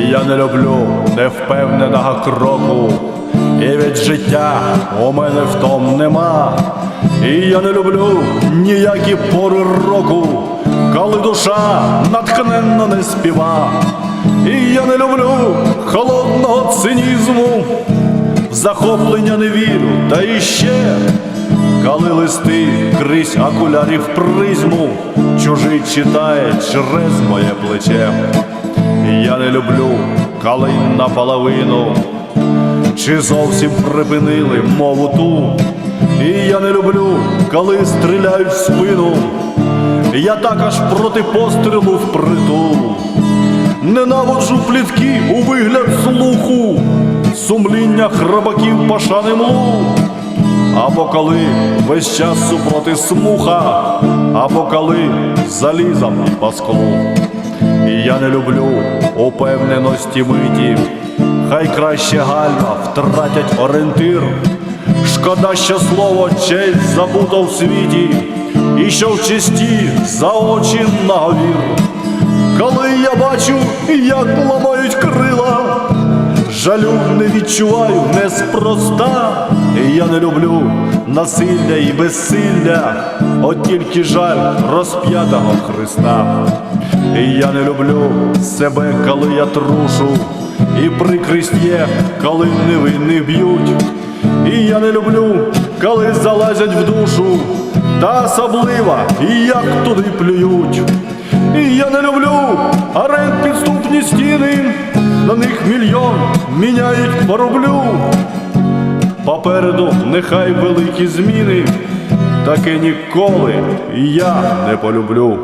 я не люблю невпевненого кроку, і від життя у мене в том нема. І я не люблю ніякі пори року, коли душа натхненно не співа. І я не люблю холодного цинізму, захоплення не вірю, та іще, коли листи крізь окулярів призму, чужий читає через моє плече. Я не люблю, коли наполовину, чи зовсім припинили мову ту. І я не люблю, коли стріляють в спину. Я також проти пострілу впритул. Ненавиджу плітки у вигляд слуху, сумління храбаків пашани млу. Або коли весь час супроти смуха, або коли залізом по склу. І я не люблю упевненості миті, хай краще гальма втратять орієнтир. Шкода, що слово честь забуто в світі, і що в честі за очі наговір. Коли я бачу, як ламають крила, жалю не відчуваю неспроста. І я не люблю насилля і безсилля, от тільки жаль розп'ятого Христа. І я не люблю себе, коли я трушу, і прикрість є, коли невинних б'ють. І я не люблю, коли залазять в душу, та особливо, як туди плюють. І я не люблю арен підступні стіни, на них мільйон міняють по рублю. Попереду нехай великі зміни, таке ніколи я не полюблю.